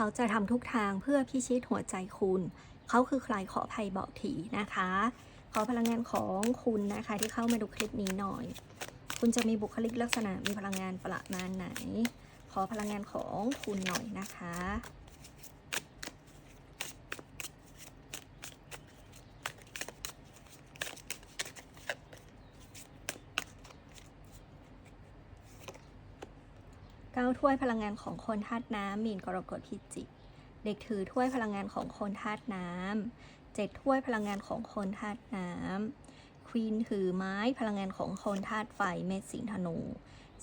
เขาจะทำทุกทางเพื่อพิชิตหัวใจคุณ เขาคือใครขอภัยบอกถีนะคะ ขอพลังงานของคุณนะคะที่เข้ามาดูคลิปนี้หน่อย คุณจะมีบุคลิกลักษณะมีพลังงานประมาณไหน ขอพลังงานของคุณหน่อยนะคะ ก้าถ้วยพลังงานของคนธาตุน้ำมีนกรกฎพิจิกเด็กถือถ้วยพลังงานของคนธาตุน้ำเจ็ดถ้วยพลังงานของคนธาตุน้ำควีนถือไม้พลังงานของคนธาตุไฟเมษสิงธนู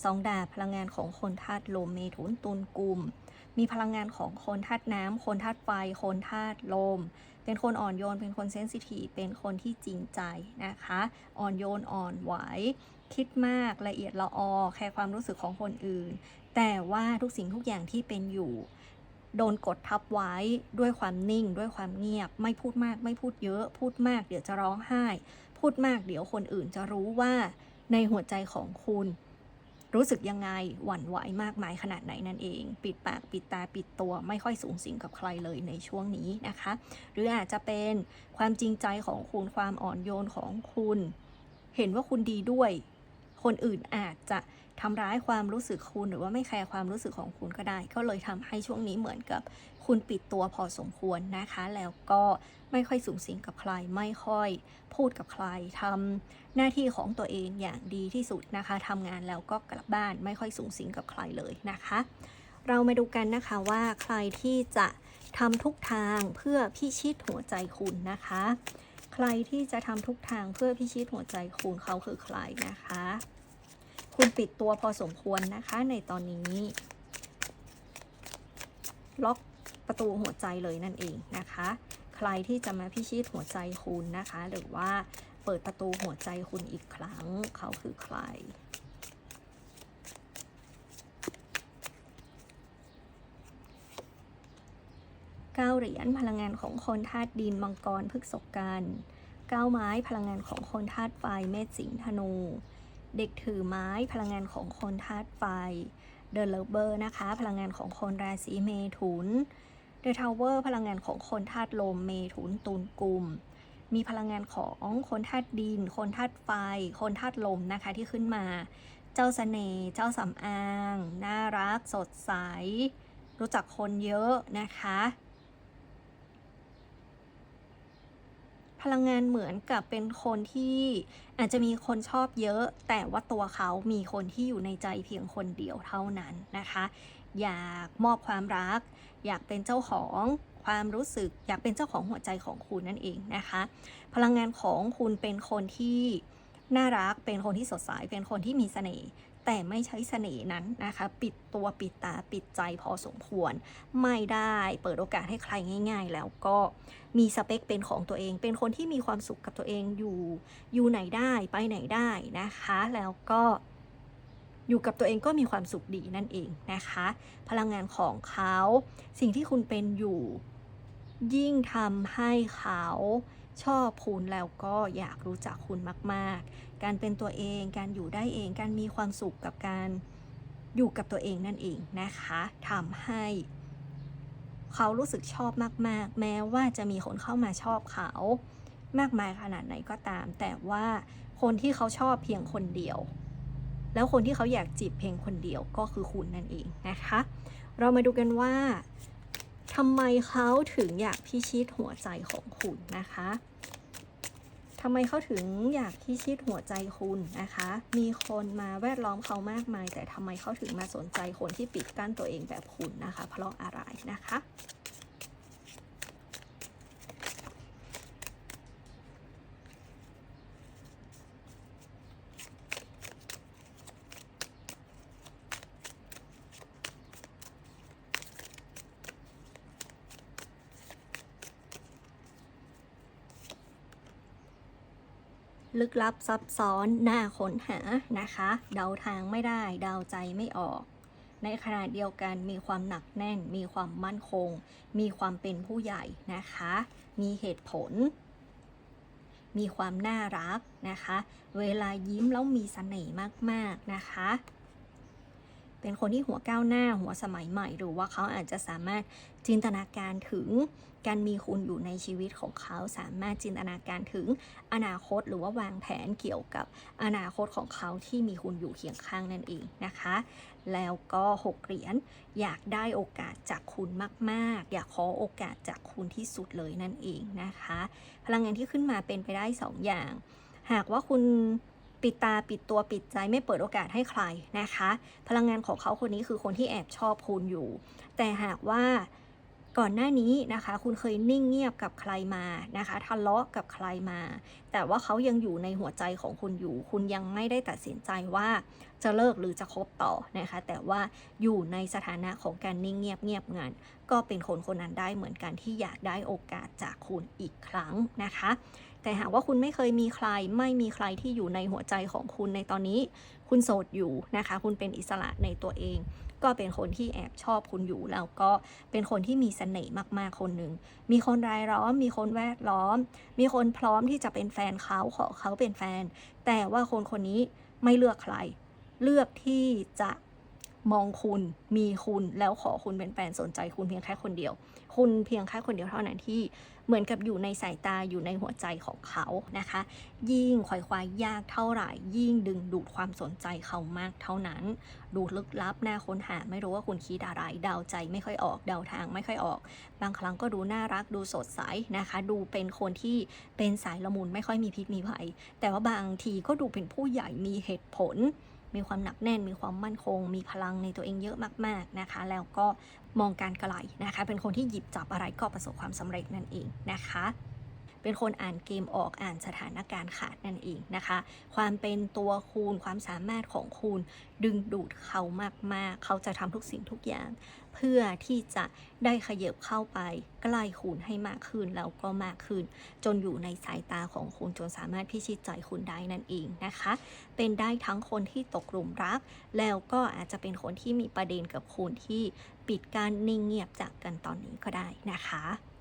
สองดาบพลังงานของคนธาตุลมเมถุนตุลกุม มีพลังงานของคนธาตุน้ำคนธาตุไฟคนธาตุลม เป็นคนอ่อนโยน เป็นคนเซนซิทีฟเป็นคนที่จริงใจนะคะ อ่อนโยนอ่อนไหวคิดมากละเอียดละออแคร์ความรู้สึกของคนอื่น แต่ว่าทุกสิ่งทุกอย่างที่เป็นอยู่ โดนกดทับไว้ด้วยความนิ่ง ด้วยความเงียบ ไม่พูดมาก ไม่พูดเยอะ พูดมากเดี๋ยวจะร้องไห้ พูดมากเดี๋ยวคนอื่นจะรู้ว่าในหัวใจของคุณ รู้สึกยังไงหวั่นไหวมากมายขนาดไหนนั่นเอง ปิดปากปิดตาปิดตัวไม่ค่อยสูงสิงกับใครเลยในช่วงนี้นะคะ หรืออาจจะเป็นความจริงใจของคุณความอ่อนโยนของคุณ เห็นว่าคุณดีด้วย คนอื่นอาจจะทำร้ายความรู้สึกคุณหรือว่าไม่แคร์ความรู้สึกของคุณก็ได้ ก็เลยทำให้ช่วงนี้เหมือนกับคุณปิดตัวพอสมควรนะคะ แล้วก็ไม่ค่อยสูงสิงกับใคร ไม่ค่อยพูดกับใครทำหน้าที่ของตัวเองอย่างดีที่สุดนะคะทำงานแล้วก็กลับบ้านไม่ค่อยสูงสิงกับใครเลยนะคะ เรามาดูกันนะคะว่าใครที่จะทำทุกทางเพื่อพิชิตหัวใจคุณนะคะ ใครที่จะทำทุกทางเพื่อพิชิตหัวใจคุณเขาคือใครนะคะ คุณปิดตัวพอสมควรนะคะในตอนนี้ ล็อกประตูหัวใจเลยนั่นเองนะคะ ใครที่จะมาพิชิตหัวใจคุณนะคะ หรือว่าเปิดประตูหัวใจคุณอีกครั้งเขาคือใคร เหรียญพลังงานของคนธาตุดินมังกรพฤกษกันเก้าไม้พลังงานของคนธาตุไฟเมษสิงห์ธนู เด็กถือไม้พลังงานของคนธาตุไฟเดอะเลเบอร์นะคะ พลังงานของคนราศีเมถุนเดอะทาวเวอร์พลังงานของคนธาตุลมเมถุนตุลกุมมีพลังงานของคนธาตุดิน คนธาตุไฟ คนธาตุลมนะคะที่ขึ้นมา เจ้าเสน่ห์ เจ้าสำอาง น่ารัก สดใส รู้จักคนเยอะนะคะ พลังงานเหมือนกับเป็นคนที่อาจจะมีคนชอบเยอะ แต่ว่าตัวเขามีคนที่อยู่ในใจเพียงคนเดียวเท่านั้นนะคะ อยากมอบความรัก อยากเป็นเจ้าของความรู้สึก อยากเป็นเจ้าของหัวใจของคุณนั่นเองนะคะ พลังงานของคุณเป็นคนที่น่ารักเป็นคนที่สดใสเป็นคนที่มีเสน่ห์ แต่ไม่ใช้เสน่ห์นั้นนะคะ ปิดตัวปิดตาปิดใจพอสมควร ไม่ได้เปิดโอกาสให้ใครง่าย ๆ แล้วก็มีสเปคเป็นของตัวเอง เป็นคนที่มีความสุขกับตัวเองอยู่อยู่ไหนได้ไปไหนได้นะคะ แล้วก็อยู่กับตัวเองก็มีความสุขดีนั่นเองนะคะ พลังงานของเขา สิ่งที่คุณเป็นอยู่ ยิ่งทำให้เขา ชอบคุณแล้วก็อยากรู้จักคุณมาก ๆ การเป็นตัวเอง การอยู่ได้เอง การมีความสุขกับการอยู่กับตัวเองนั่นเองนะคะทำให้เขารู้สึกชอบมาก ๆ แม้ว่าจะมีคนเข้ามาชอบเขา มากมายขนาดไหนก็ตาม แต่ว่าคนที่เขาชอบเพียงคนเดียว แล้วคนที่เขาอยากจีบเพียงคนเดียวก็คือคุณนั่นเองนะคะ เรามาดูกันว่า ทำไมเขาถึงอยากพิชิตหัวใจของคุณนะคะทำไมเขาถึงอยากพิชิตหัวใจคุณนะคะ มีคนมาแวดล้อมเขามากมาย แต่ทำไมเขาถึงมาสนใจคนที่ปิดกั้นตัวเองแบบคุณนะคะ เพราะอะไรนะคะ ลึกลับซับซ้อนน่าค้นหานะคะ เดาทางไม่ได้ เดาใจไม่ออก ในขณะเดียวกันมีความหนักแน่น มีความมั่นคง มีความเป็นผู้ใหญ่นะคะ มีเหตุผล มีความน่ารักนะคะ เวลายิ้มแล้วมีเสน่ห์มากๆนะคะ เป็นคนที่หัวก้าวหน้าหัวสมัยใหม่ หรือว่าเขาอาจจะสามารถจินตนาการถึงการมีคุณอยู่ในชีวิตของเขาสามารถจินตนาการถึงอนาคตหรือว่าวางแผนเกี่ยวกับอนาคตของเขาที่มีคุณอยู่เคียงข้างนั่นเองนะคะ แล้วก็หกเหรียญอยากได้โอกาสจากคุณมากๆ อยากขอโอกาสจากคุณที่สุดเลยนั่นเองนะคะ พลังงานที่ขึ้นมาเป็นไปได้สองอย่าง หากว่าคุณ ปิดตาปิดตัวปิดใจไม่เปิดโอกาสให้ใครนะคะ พลังงานของเขาคนนี้คือคนที่แอบชอบคุณอยู่ แต่หากว่าก่อนหน้านี้นะคะ คุณเคยนิ่งเงียบกับใครมานะคะทะเลาะกับใครมา แต่ว่าเขายังอยู่ในหัวใจของคุณอยู่ คุณยังไม่ได้ตัดสินใจว่าจะเลิกหรือจะคบต่อนะคะ แต่ว่าอยู่ในสถานะของการนิ่งเงียบเงียบงานก็เป็นคนคนนั้นได้เหมือนกันที่อยากได้โอกาสจากคุณอีกครั้งนะคะ แต่หากว่าคุณไม่เคยมีใคร ไม่มีใครที่อยู่ในหัวใจของคุณในตอนนี้ คุณโสดอยู่นะคะ คุณเป็นอิสระในตัวเอง ก็เป็นคนที่แอบชอบคุณอยู่แล้วก็เป็นคนที่มีเสน่ห์มากๆคนหนึ่งมีคนรายล้อม มีคนแวดล้อม มีคนพร้อมที่จะเป็นแฟนเขาขอเขาเป็นแฟน แต่ว่าคนคนนี้ไม่เลือกใคร เลือกที่จะ มองคุณมีคุณแล้วขอคุณเป็นแฟนสนใจคุณเพียงแค่คนเดียว คุณเพียงแค่คนเดียวเท่านั้นที่เหมือนกับอยู่ในสายตาอยู่ในหัวใจของเขานะคะ ยิ่งขวายควายยากเท่าไหร่ ยิ่งดึงดูดความสนใจเขามากเท่านั้น ดูลึกลับหน่าค้นหาไม่รู้ว่าคุณคิดอะไรเดาใจไม่ค่อยออกเดาทางไม่ค่อยออก บางครั้งก็ดูน่ารักดูสดใสนะคะ ดูเป็นคนที่เป็นสายละมุนไม่ค่อยมีพิษมีภัยแต่ว่าบางทีก็ดูเป็นผู้ใหญ่มีเหตุผล มีความหนักแน่น มีความมั่นคง มีพลังในตัวเองเยอะมากๆนะคะ แล้วก็มองการไกลนะคะ เป็นคนที่หยิบจับอะไรก็ประสบความสำเร็จนั่นเองนะคะ เป็นคนอ่านเกมออกอ่านสถานการณ์ขาดนั่นเองนะคะ ความเป็นตัวคูณความสามารถของคุณดึงดูดเขามากๆ เขาจะทำทุกสิ่งทุกอย่าง เพื่อที่จะได้ขยับเข้าไปใกล้คุณให้มากขึ้นแล้วก็มากขึ้น จนอยู่ในสายตาของคุณจนสามารถพิชิตใจคุณได้นั่นเองนะคะ เป็นได้ทั้งคนที่ตกหลุมรัก แล้วก็อาจจะเป็นคนที่มีประเด็นกับคุณที่ปิดการนิ่งเงียบจากกันตอนนี้ก็ได้นะคะ